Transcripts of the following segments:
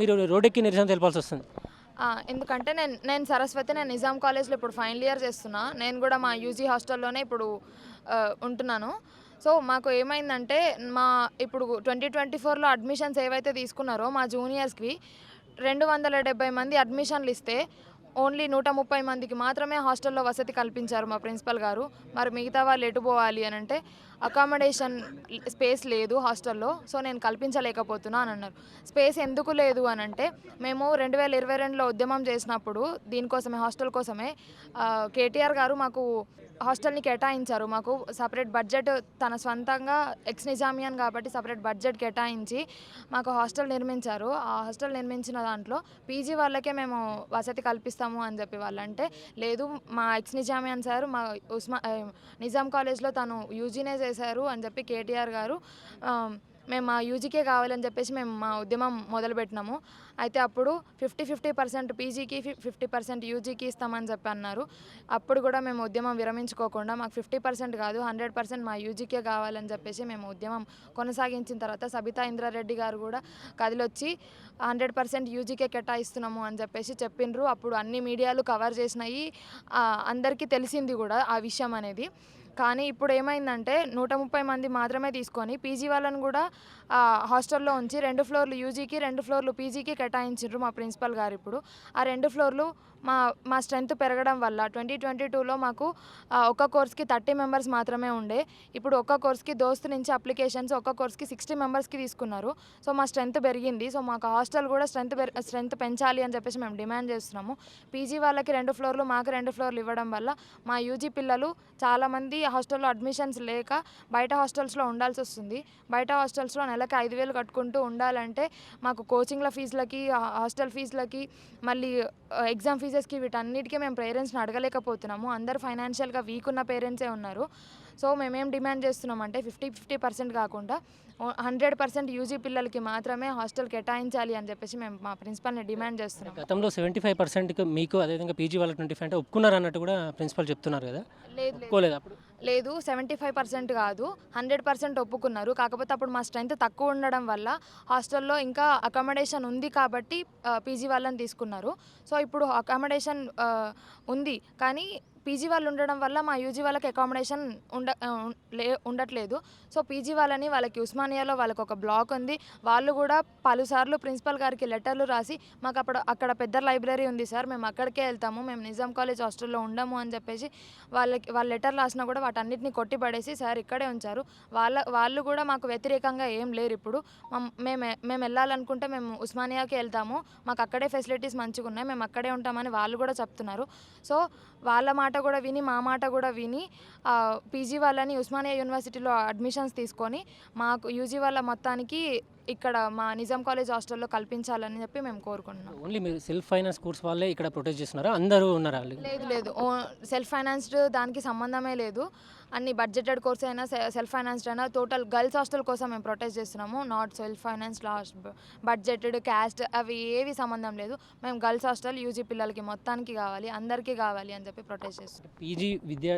మీరు రోడ్డెక్కి నిరసన తెలపాల్సి వస్తుంది ఎందుకంటే నేను నేను సరస్వతి నేను నిజాం కాలేజ్లో ఇప్పుడు ఫైనల్ ఇయర్ చేస్తున్నా. నేను కూడా మా యూజీ హాస్టల్లోనే ఇప్పుడు ఉంటున్నాను. సో మాకు ఏమైందంటే మా ఇప్పుడు ట్వంటీ ట్వంటీ ఫోర్లో అడ్మిషన్స్ ఏవైతే తీసుకున్నారో మా జూనియర్స్కి రెండు వందల డెబ్బై మంది అడ్మిషన్లు ఇస్తే ఓన్లీ నూట ముప్పై మందికి మాత్రమే హాస్టల్లో వసతి కల్పించారు మా ప్రిన్సిపల్ గారు. మరి మిగతా వాళ్ళు ఎటు పోవాలి అని అంటే అకామిడేషన్ స్పేస్ లేదు హాస్టల్లో సో నేను కల్పించలేకపోతున్నా అని అన్నారు. స్పేస్ ఎందుకు లేదు అని అంటే మేము రెండు వేల ఇరవై రెండులో ఉద్యమం చేసినప్పుడు దీనికోసమే హాస్టల్ కోసమే కేటీఆర్ గారు మాకు హాస్టల్ని కేటాయించారు. మాకు సపరేట్ బడ్జెట్ తన సొంతంగా ఎక్స్ నిజామియన్ కాబట్టి సపరేట్ బడ్జెట్ కేటాయించి మాకు హాస్టల్ నిర్మించారు. ఆ హాస్టల్ నిర్మించిన దాంట్లో పీజీ వాళ్ళకే మేము వసతి కల్పిస్తాము అని చెప్పి వాళ్ళంటే లేదు మా ఎక్స్ నిజామియన్ సార్ మా ఉస్మా నిజాం కాలేజ్లో తను యూజీనే చేశారు అని చెప్పి కేటీఆర్ గారు మేము మా యూజీకే కావాలని చెప్పేసి మేము మా ఉద్యమం మొదలుపెట్టినాము. అయితే అప్పుడు ఫిఫ్టీ ఫిఫ్టీ పర్సెంట్ పీజీకి ఫిఫ్టీ పర్సెంట్ యూజీకి ఇస్తామని చెప్పి అన్నారు. అప్పుడు కూడా మేము ఉద్యమం విరమించుకోకుండా మాకు ఫిఫ్టీ పర్సెంట్ కాదు హండ్రెడ్ పర్సెంట్ మా యూజీకే కావాలని చెప్పేసి మేము ఉద్యమం కొనసాగించిన తర్వాత సబితా ఇంద్రారెడ్డి గారు కూడా కదిలొచ్చి హండ్రెడ్ పర్సెంట్ యూజీకే కేటాయిస్తున్నాము అని చెప్పేసి చెప్పిండ్రు అప్పుడు అన్ని మీడియాలు కవర్ చేసినాయి. అందరికీ తెలిసింది కూడా ఆ విషయం అనేది. కానీ ఇప్పుడు ఏమైందంటే నూట ముప్పై మంది మాత్రమే తీసుకొని పీజీ వాళ్ళని కూడా హాస్టల్లో ఉంచి రెండు ఫ్లోర్లు యూజీకి రెండు ఫ్లోర్లు పీజీకి కేటాయించారు మా ప్రిన్సిపల్ గారు ఇప్పుడు. ఆ రెండు ఫ్లోర్లు మా మా స్ట్రెంత్ పెరగడం వల్ల ట్వంటీ ట్వంటీ టూలో మాకు ఒక కోర్స్కి థర్టీ మెంబర్స్ మాత్రమే ఉండే. ఇప్పుడు ఒక్క కోర్స్కి దోస్తు నుంచి అప్లికేషన్స్ ఒక్క కోర్స్కి సిక్స్టీ మెంబర్స్కి తీసుకున్నారు. సో మా స్ట్రెంత్ పెరిగింది. సో మాకు హాస్టల్ కూడా స్ట్రెంత్ స్ట్రెంత్ పెంచాలి అని చెప్పేసి మేము డిమాండ్ చేస్తున్నాము. పీజీ వాళ్ళకి రెండు ఫ్లోర్లు మాకు రెండు ఫ్లోర్లు ఇవ్వడం వల్ల మా యూజీ పిల్లలు చాలామంది హాస్టల్లో అడ్మిషన్స్ లేక బయట హాస్టల్స్లో ఉండాల్సి వస్తుంది. బయట హాస్టల్స్లో నెలకి ఐదు వేలు కట్టుకుంటూ ఉండాలంటే మాకు కోచింగ్ల ఫీజులకి హాస్టల్ ఫీజులకి మళ్ళీ ఎగ్జామ్ ఫీజు ఫీజెస్కి వీటన్నిటికీ మేము పేరెంట్స్ని అడగలేకపోతున్నాము. అందరు ఫైనాన్షియల్గా వీక్ ఉన్న పేరెంట్సే ఉన్నారు. సో మేమేం డిమాండ్ చేస్తున్నామంటే ఫిఫ్టీ ఫిఫ్టీ పర్సెంట్ కాకుండా హండ్రెడ్ పర్సెంట్ యూజీ పిల్లలకి మాత్రమే హాస్టల్ కేటాయించాలి అని చెప్పేసి మేము మా ప్రిన్సిపల్ని డిమాండ్ చేస్తున్నాం. గతంలో సెవెంటీ ఫైవ్ పర్సెంట్కి మీకు అదేవిధంగా పీజీ వాళ్ళకి ట్వంటీ ఫైవ్ అంటే ఒప్పుకున్నారు అన్నట్టు కూడా ప్రిన్సిపల్ చెప్తున్నారు కదా? లేదు అప్పుడు. లేదు సెవెంటీ ఫైవ్ పర్సెంట్ కాదు హండ్రెడ్ పర్సెంట్ ఒప్పుకున్నారు. కాకపోతే అప్పుడు మా స్ట్రెంత్ తక్కువ ఉండడం వల్ల హాస్టల్లో ఇంకా అకామిడేషన్ ఉంది కాబట్టి పీజీ వాళ్ళని తీసుకున్నారు. సో ఇప్పుడు అకామిడేషన్ ఉంది. కానీ పీజీ వాళ్ళు ఉండడం వల్ల మా యూజీ వాళ్ళకి అకామిడేషన్ ఉండ లే ఉండట్లేదు. సో పీజీ వాళ్ళని వాళ్ళకి ఉస్మానియాలో వాళ్ళకి ఒక బ్లాక్ ఉంది. వాళ్ళు కూడా పలుసార్లు ప్రిన్సిపల్ గారికి లెటర్లు రాసి మాకు అప్పుడు అక్కడ పెద్ద లైబ్రరీ ఉంది సార్ మేము అక్కడికే వెళ్తాము మేము నిజాం కాలేజ్ హాస్టల్లో ఉండము అని చెప్పేసి వాళ్ళకి వాళ్ళ లెటర్ రాసినా కూడా వాటన్నిటిని కొట్టి పడేసి సార్ ఇక్కడే ఉంచారు. వాళ్ళ వాళ్ళు కూడా మాకు వ్యతిరేకంగా ఏం లేరు ఇప్పుడు. మేము మేము వెళ్ళాలనుకుంటే మేము ఉస్మానియాకి వెళ్తాము. మాకు అక్కడే ఫెసిలిటీస్ మంచిగా ఉన్నాయి మేము అక్కడే ఉంటామని వాళ్ళు కూడా చెప్తున్నారు. సో వాళ్ళ మాట కూడా విని మా మాట కూడా విని పీజీ వాళ్ళని ఉస్మానియా యూనివర్సిటీలో అడ్మిషన్స్ తీసుకొని మాకు యూజీ వాళ్ళ మొత్తానికి ఇక్కడ మా నిజాం కాలేజ్ హాస్టల్లో కల్పించాలని చెప్పి మేము కోరుకుంటున్నాం. ఓన్లీ మీరు సెల్ఫ్ ఫైనాన్స్ కోర్స్ వాళ్ళే ఇక్కడ ప్రొటెస్ట్ చేస్తున్నారా? అందరూ ఉన్నారా? లేదు లేదు. సెల్ఫ్ ఫైనాన్స్డ్ దానికి సంబంధమే లేదు. అన్ని బడ్జెటెడ్ కోర్స్ అయినా సెల్ఫ్ ఫైనాన్స్డ్ అయినా టోటల్ గర్ల్స్ హాస్టల్ కోసం మేము ప్రొటెస్ట్ చేస్తున్నాము. Not self financed host budgeted cost అవి ఏవి సంబంధం లేదు. మేము గర్ల్స్ హాస్టల్ యూజీ పిల్లలకి మొత్తానికి కావాలి అందరికీ కావాలి అని చెప్పి ప్రొటెస్ట్ చేస్తున్నాం. పీజీ విద్యా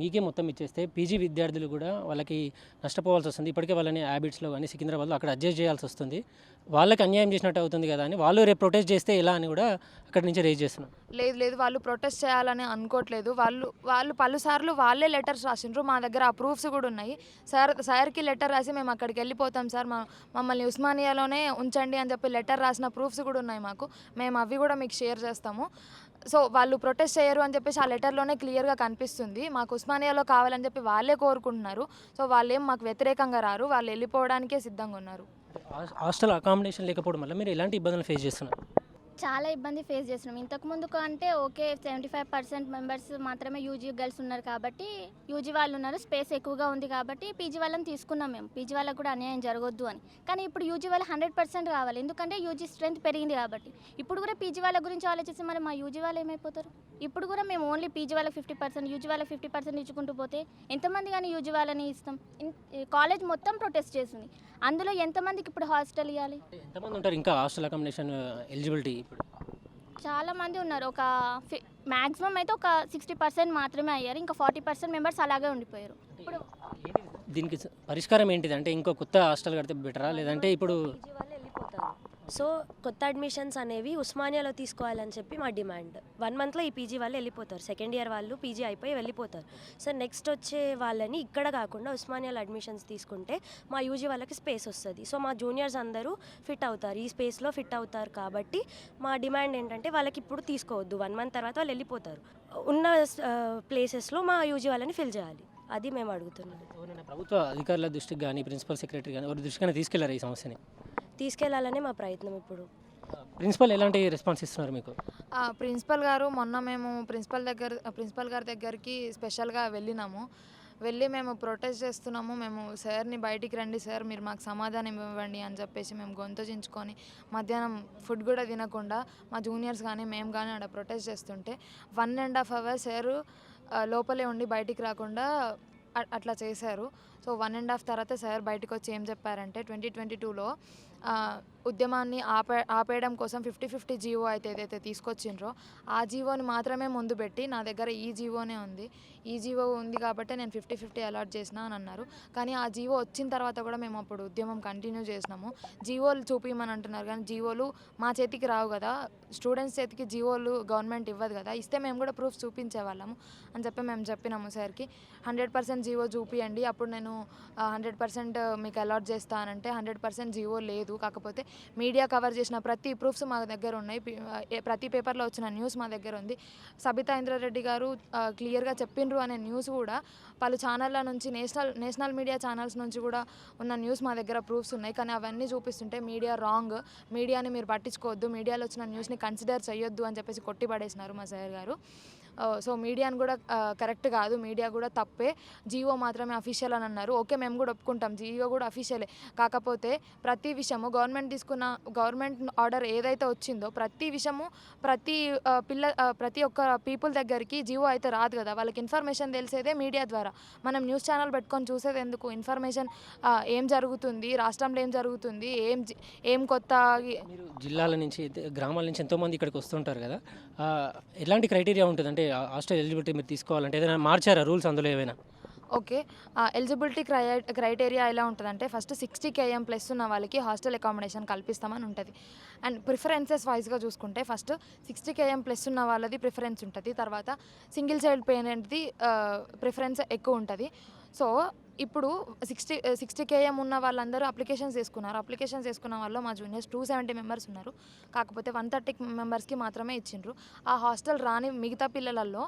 మీకే మొత్తం ఇచ్చేస్తే పీజీ విద్యార్థులు కూడా వాళ్ళకి నష్టపోవాల్సి వస్తుంది. ఇప్పటికే వాళ్ళని హ్యాబిట్స్లో కానీ సికింద్రాబాద్లో అక్కడ అడ్జస్ట్ చేయాల్సి వస్తుంది. వాళ్ళకి అన్యాయం చేసినట్టు అవుతుంది కదా అని వాళ్ళు రేపు ప్రొటెస్ట్ చేస్తే ఎలా అని కూడా అక్కడి నుంచి రేజ్ చేస్తున్నాం. లేదు లేదు వాళ్ళు ప్రొటెస్ట్ చేయాలని అనుకోవట్లేదు. వాళ్ళు వాళ్ళు పలుసార్లు వాళ్ళే లెటర్స్ రాసిండ్రు. మా దగ్గర ఆ ప్రూఫ్స్ కూడా ఉన్నాయి. సార్ సార్కి లెటర్ రాసి మేము అక్కడికి వెళ్ళిపోతాం సార్. మా మమ్మల్ని ఉస్మానియాలోనే ఉంచండి అని చెప్పి లెటర్ రాసిన ప్రూఫ్స్ కూడా ఉన్నాయి మాకు. మేము అవి కూడా మీకు షేర్ చేస్తాము. సో వాళ్ళు ప్రొటెస్ట్ చేయరు అని చెప్పేసి ఆ లెటర్లోనే క్లియర్గా కనిపిస్తుంది. మాకు ఉస్మానియాలో కావాలని చెప్పి వాళ్ళే కోరుకుంటున్నారు. సో వాళ్ళేం మాకు వ్యతిరేకంగా రారు. వాళ్ళు వెళ్ళిపోవడానికే సిద్ధంగా ఉన్నారు. హాస్- హాస్టల్ అకామిడేషన్ లేకపోవడం వల్ల మీరు ఎలాంటి ఇబ్బందులు ఫేస్ చేస్తున్నారు? చాలా ఇబ్బంది ఫేస్ చేస్తున్నాం. ఇంతకుముందు అంటే okay seventy five percent members మాత్రమే యూజీ గర్ల్స్ ఉన్నారు కాబట్టి యూజీ వాళ్ళు ఉన్నారు స్పేస్ ఎక్కువగా ఉంది కాబట్టి పీజీ వాళ్ళని తీసుకున్నాం మేము. పీజీ వాళ్ళకు కూడా అన్యాయం జరగొద్దు అని. కానీ ఇప్పుడు యూజీ వాళ్ళు హండ్రెడ్ పర్సెంట్ కావాలి. ఎందుకంటే యూజీ స్ట్రెంత్ పెరిగింది కాబట్టి. ఇప్పుడు కూడా పీజీ వాళ్ళ గురించి ఆలోచిస్తే మరి మా యూజీ వాళ్ళు ఏమైపోతారు? ఇప్పుడు కూడా మేము ఓన్లీ పీజీ వాళ్ళకి ఫిఫ్టీ పర్సెంట్ యూజీ వాళ్ళకి ఫిఫ్టీ పర్సెంట్ ఇచ్చుకుంటూ పోతే ఎంతమంది కానీ యూజీ వాళ్ళని ఇస్తాం? కాలేజ్ మొత్తం ప్రొటెస్ట్ చేసింది. అందులో ఎంతమందికి ఇప్పుడు హాస్టల్ ఇవ్వాలి? ఎంతమంది ఉంటారు ఇంకా హాస్టల్ అకామిడేషన్ ఎలిజిబిలిటీ ఇప్పుడు? చాలా మంది ఉన్నారు. ఒక మ్యాక్సిమం అయితే ఒక సిక్స్టీ పర్సెంట్ మాత్రమే అయ్యారు. ఇంకా ఫార్టీ పర్సెంట్ మెంబర్స్ అలాగే ఉండిపోయారు. ఇప్పుడు దీనికి స- పరిష్కారం ఏంటిది? అంటే ఇంకో కొత్త హాస్టల్ కడితే బెటరా లేదంటే ఇప్పుడు సో కొత్త అడ్మిషన్స్ అనేవి ఉస్మానియాలో తీసుకోవాలని చెప్పి మా డిమాండ్. వన్ మంత్లో ఈ పీజీ వాళ్ళు వెళ్ళిపోతారు. సెకండ్ ఇయర్ వాళ్ళు పీజీ అయిపోయి వెళ్ళిపోతారు. సో నెక్స్ట్ వచ్చే వాళ్ళని ఇక్కడ కాకుండా ఉస్మానియాలో అడ్మిషన్స్ తీసుకుంటే మా యూజీ వాళ్ళకి స్పేస్ వస్తుంది. సో మా జూనియర్స్ అందరూ ఫిట్ అవుతారు. ఈ స్పేస్లో ఫిట్ అవుతారు కాబట్టి మా డిమాండ్ ఏంటంటే వాళ్ళకి ఇప్పుడు తీసుకోవద్దు. వన్ మంత్ తర్వాత వాళ్ళు వెళ్ళిపోతారు. ఉన్న ప్లేసెస్లో మా యూజీ వాళ్ళని ఫిల్ చేయాలి. అది మేము అడుగుతున్నాం. ప్రభుత్వ అధికారుల దృష్టికి కానీ ప్రిన్సిపల్ సెక్రటరీ కానీ ఎవరి దృష్టికి కానీ తీసుకెళ్ళారు ఈ సమస్యని? తీసుకెళ్ళాలనే మా ప్రయత్నం ఇప్పుడు. ప్రిన్సిపల్ ఎలాంటి రెస్పాన్స్ ఇస్తున్నారు మీకు? ఆ, ప్రిన్సిపల్ గారు మొన్న మేము ప్రిన్సిపల్ దగ్గర ప్రిన్సిపల్ గారి దగ్గరికి స్పెషల్గా వెళ్ళినాము. వెళ్ళి మేము ప్రొటెస్ట్ చేస్తున్నాము. మేము సార్ని బయటికి రండి సార్ మీరు మాకు సమాధానం ఇవ్వండి అని చెప్పేసి మేము గొంతు చించుకొని మధ్యాహ్నం ఫుడ్ కూడా తినకుండా మా జూనియర్స్ కానీ మేము కానీ ఆడ ప్రొటెస్ట్ చేస్తుంటే one and half hour sir లోపలే ఉండి బయటికి రాకుండా అట్లా చేశారు. సో వన్ అండ్ హాఫ్ తర్వాత సార్ బయటకు వచ్చి ఏం చెప్పారంటే ట్వంటీ ట్వంటీ టూలో ఉద్యమాన్ని ఆపే ఆపేయడం కోసం ఫిఫ్టీ ఫిఫ్టీ జీవో అయితే ఏదైతే తీసుకొచ్చిండ్రో ఆ జీవోని మాత్రమే ముందు పెట్టి నా దగ్గర ఈ జీవోనే ఉంది. ఈ జీవో ఉంది కాబట్టి నేను ఫిఫ్టీ ఫిఫ్టీ అలాట్ చేసిన అని అన్నారు. కానీ ఆ జీవో వచ్చిన తర్వాత కూడా మేము అప్పుడు ఉద్యమం కంటిన్యూ చేసినాము. జీవోలు చూపించమని అంటున్నారు కానీ జీవోలు మా చేతికి రావు కదా. స్టూడెంట్స్ చేతికి జీవోలు గవర్నమెంట్ ఇవ్వదు కదా. ఇస్తే మేము కూడా ప్రూఫ్ చూపించే వాళ్ళము అని చెప్పి మేము చెప్పినాము సార్కి. హండ్రెడ్ పర్సెంట్ జీవో చూపియండి. అప్పుడు నేను హండ్రెడ్ పర్సెంట్ మీకు అలాట్ చేస్తానంటే హండ్రెడ్ పర్సెంట్ జీవో లేదు. కాకపోతే మీడియా కవర్ చేసిన ప్రతి ప్రూఫ్స్ మా దగ్గర ఉన్నాయి. ప్రతి పేపర్లో వచ్చిన న్యూస్ మా దగ్గర ఉంది. సబితా ఇంద్రారెడ్డి గారు క్లియర్గా చెప్పిండ్రు అనే న్యూస్ కూడా పలు ఛానళ్ళ నుంచి నేషనల్ నేషనల్ మీడియా ఛానల్స్ నుంచి కూడా ఉన్న న్యూస్ మా దగ్గర ప్రూఫ్స్ ఉన్నాయి. కానీ అవన్నీ చూపిస్తుంటే మీడియా రాంగ్. మీడియాని మీరు పట్టించుకోవద్దు. మీడియాలో వచ్చిన న్యూస్ని కన్సిడర్ చేయొద్దు అని చెప్పేసి కొట్టి పడేసినారు మా సార్ గారు. సో మీడియాని కూడా కరెక్ట్ కాదు. మీడియా కూడా తప్పే. జియో మాత్రమే అఫీషియల్ అని అన్నారు. ఓకే మేము కూడా ఒప్పుకుంటాం. జియో కూడా అఫీషియలే. కాకపోతే ప్రతి విషయము గవర్నమెంట్ తీసుకున్న గవర్నమెంట్ ఆర్డర్ ఏదైతే వచ్చిందో ప్రతి విషయము ప్రతి పిల్ల ప్రతి ఒక్క పీపుల్ దగ్గరికి జియో అయితే రాదు కదా. వాళ్ళకి ఇన్ఫర్మేషన్ తెలిసేదే మీడియా ద్వారా. మనం న్యూస్ ఛానల్ పెట్టుకొని చూసేది ఎందుకు? ఇన్ఫర్మేషన్ ఏం జరుగుతుంది? రాష్ట్రంలో ఏం జరుగుతుంది? ఏం ఏం కొత్త జిల్లాల నుంచి గ్రామాల నుంచి ఎంతోమంది ఇక్కడికి వస్తుంటారు కదా. ఎలాంటి క్రైటీరియా ఉంటుంది అంటే హాస్టల్ ఎలిజిబిలిటీ మీరు తీసుకోవాలంటే ఏదైనా మార్చారా రూల్స్ అందులో ఏమైనా ఓకే. ఎలిజిబిలిటీ క్రై క్రైటీరియా ఎలా ఉంటుందంటే ఫస్ట్ సిక్స్టీ కేఎం ప్లస్ ఉన్న వాళ్ళకి హాస్టల్ అకామిడేషన్ కల్పిస్తామని ఉంటుంది. అండ్ ప్రిఫరెన్సెస్ వైజ్గా చూసుకుంటే ఫస్ట్ సిక్స్టీ కేఎం ప్లస్ ఉన్న వాళ్ళది ప్రిఫరెన్స్ ఉంటుంది. తర్వాత సింగిల్ చైల్డ్ పేరెంట్ది ప్రిఫరెన్స్ ఎక్కువ ఉంటుంది. సో ఇప్పుడు సిక్స్టీ సిక్స్టీ కేఎం ఉన్న వాళ్ళందరూ అప్లికేషన్స్ చేసుకున్నారు. అప్లికేషన్స్ చేసుకున్న వాళ్ళు మా జూనియర్స్ టూ సెవెంటీ మెంబర్స్ ఉన్నారు. కాకపోతే వన్ థర్టీ మెంబర్స్కి మాత్రమే ఇచ్చిండ్రు. ఆ హాస్టల్ రాని మిగతా పిల్లలలో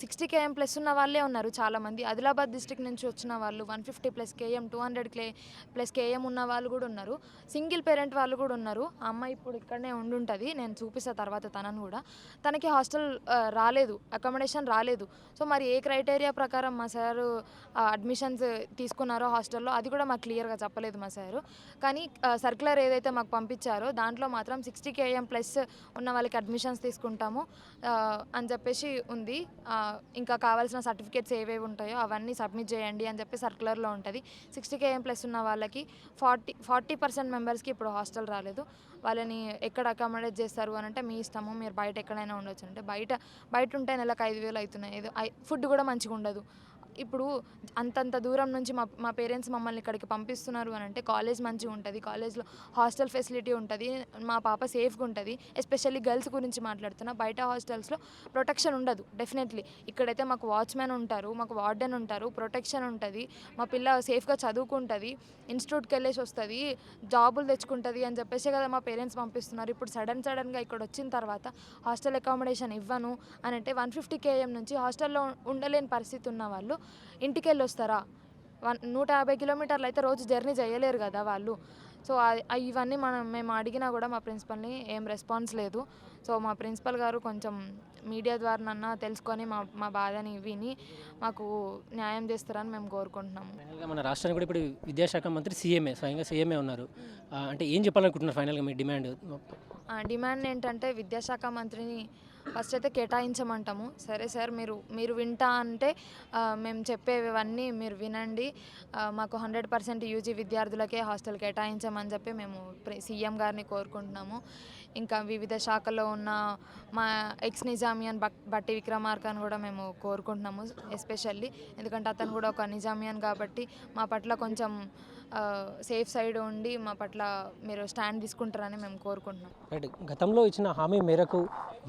సిక్స్టీ కేఎం ప్లస్ ఉన్న వాళ్ళే ఉన్నారు చాలామంది. ఆదిలాబాద్ డిస్ట్రిక్ట్ నుంచి వచ్చిన వాళ్ళు one fifty plus KM two hundred K plus KM ఉన్న వాళ్ళు కూడా ఉన్నారు. సింగిల్ పేరెంట్ వాళ్ళు కూడా ఉన్నారు. ఆ అమ్మాయి ఇప్పుడు ఇక్కడనే ఉండుంటుంది. నేను చూపిస్తా తర్వాత తనను కూడా. తనకి హాస్టల్ రాలేదు. అకామిడేషన్ రాలేదు. సో మరి ఏ క్రైటీరియా ప్రకారం మా సారు అడ్మిషన్స్ తీసుకున్నారో హాస్టల్లో అది కూడా మాకు క్లియర్గా చెప్పలేదు మా సారు. కానీ సర్క్యులర్ ఏదైతే మాకు పంపించారో దాంట్లో మాత్రం సిక్స్టీ కేఎం ప్లస్ ఉన్న వాళ్ళకి అడ్మిషన్స్ తీసుకుంటాము అని చెప్పేసి ఉంది. ఇంకా కావాల్సిన సర్టిఫికేట్స్ ఏవేవి ఉంటాయో అవన్నీ సబ్మిట్ చేయండి అని చెప్పి సర్క్యులర్లో ఉంటుంది. సిక్స్టీ కేఎం ప్లస్ ఉన్న వాళ్ళకి ఫార్టీ ఫార్టీ పర్సెంట్ మెంబర్స్కి ఇప్పుడు హాస్టల్ రాలేదు. వాళ్ళని ఎక్కడ అకామిడేట్ చేస్తారు అని అంటే మీ ఇష్టము మీరు బయట ఎక్కడైనా ఉండొచ్చు అంటే బయట బయట ఉంటే నెలకు ఐదు వేలు అవుతున్నాయి. ఏదో ఫుడ్ కూడా మంచిగా ఉండదు ఇప్పుడు అంతంత దూరం నుంచి మా మా పేరెంట్స్ మమ్మల్ని ఇక్కడికి పంపిస్తున్నారు అని అంటే కాలేజ్ మంచిగా ఉంటుంది కాలేజ్లో హాస్టల్ ఫెసిలిటీ ఉంటుంది మా పాప సేఫ్గా ఉంటుంది. ఎస్పెషల్లీ గర్ల్స్ గురించి మాట్లాడుతున్నా బయట హాస్టల్స్లో ప్రొటెక్షన్ ఉండదు డెఫినెట్లీ. ఇక్కడైతే మాకు వాచ్మెన్ ఉంటారు మాకు వార్డెన్ ఉంటారు ప్రొటెక్షన్ ఉంటుంది మా పిల్ల సేఫ్గా చదువుకుంటుంది ఇన్స్టిట్యూట్కి వెళ్ళేసి వస్తుంది జాబులు తెచ్చుకుంటుంది అని చెప్పేసి కదా మా పేరెంట్స్ పంపిస్తున్నారు. ఇప్పుడు సడన్ సడన్గా ఇక్కడ వచ్చిన తర్వాత హాస్టల్ అకామిడేషన్ ఇవ్వను అని అంటే వన్ ఫిఫ్టీ కేఎం నుంచి హాస్టల్లో ఉండలేని పరిస్థితి ఉన్న వాళ్ళు ఇంటికి వెళ్ళి వస్తారా వన్ నూట యాభై కిలోమీటర్లు అయితే రోజు జర్నీ చేయలేరు కదా వాళ్ళు. సో ఇవన్నీ మనం మేము అడిగినా కూడా మా ప్రిన్సిపల్ని ఏం రెస్పాన్స్ లేదు. సో మా ప్రిన్సిపల్ గారు కొంచెం మీడియా ద్వారానన్నా తెలుసుకొని మా మా బాధని విని మాకు న్యాయం చేస్తారని మేము కోరుకుంటున్నాము. మన రాష్ట్రానికి కూడా ఇప్పుడు విద్యాశాఖ మంత్రి సీఎంఏ స్వయంగా సీఎంఏ ఉన్నారు. అంటే ఏం చెప్పాలనుకుంటున్నారు ఫైనల్గా మీ డిమాండ్? డిమాండ్ ఏంటంటే విద్యాశాఖ మంత్రిని ఫస్ట్ అయితే కేటాయించమంటాము. సరే సార్ మీరు మీరు వింటా అంటే మేము చెప్పేవన్నీ మీరు వినండి. మాకు హండ్రెడ్ పర్సెంట్ యూజీ విద్యార్థులకే హాస్టల్ కేటాయించమని చెప్పి మేము సీఎం గారిని కోరుకుంటున్నాము. ఇంకా వివిధ శాఖలో ఉన్న మా ఎక్స్ నిజామియన్ బట్టి విక్రమార్కాన్ని కూడా మేము కోరుకుంటున్నాము ఎస్పెషల్లీ. ఎందుకంటే అతను కూడా ఒక నిజామియన్ కాబట్టి మా పట్ల కొంచెం సేఫ్ సైడ్ ఉండి మా పట్ల మీరు స్టాండ్ తీసుకుంటారని మేము కోరుకుంటున్నాం. రైట్ గతంలో ఇచ్చిన హామీ మేరకు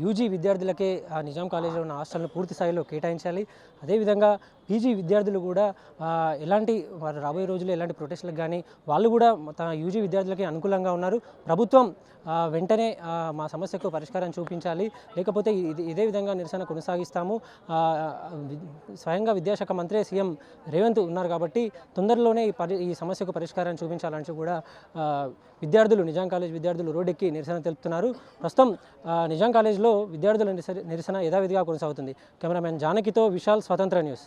యూజీ విద్యార్థులకే ఆ నిజాం కాలేజీలో ఉన్న హాస్టల్ను పూర్తి స్థాయిలో కేటాయించాలి. అదేవిధంగా పీజీ విద్యార్థులు కూడా ఎలాంటి వారు రాబోయే రోజుల్లో ఎలాంటి ప్రొటెస్ట్లకు కానీ వాళ్ళు కూడా తన యూజీ విద్యార్థులకి అనుకూలంగా ఉన్నారు. ప్రభుత్వం వెంటనే మా సమస్యకు పరిష్కారం చూపించాలి. లేకపోతే ఇదే విధంగా నిరసన కొనసాగిస్తాము. స్వయంగా విద్యాశాఖ మంత్రి సీఎం రేవంత్ ఉన్నారు కాబట్టి తొందరలోనే ఈ పరి సమస్యలకు పరిష్కారం చూపించాలని కూడా విద్యార్థులు నిజాం కాలేజ్ విద్యార్థులు రోడ్డెక్కి నిరసన తెలుపుతున్నారు. ప్రస్తుతం ఆ, నిజాం కాలేజ్లో విద్యార్థుల నిరసన యథావిధిగా కొనసాగుతుంది. కెమెరామెన్ జానకితో విశాల్ స్వతంత్ర న్యూస్.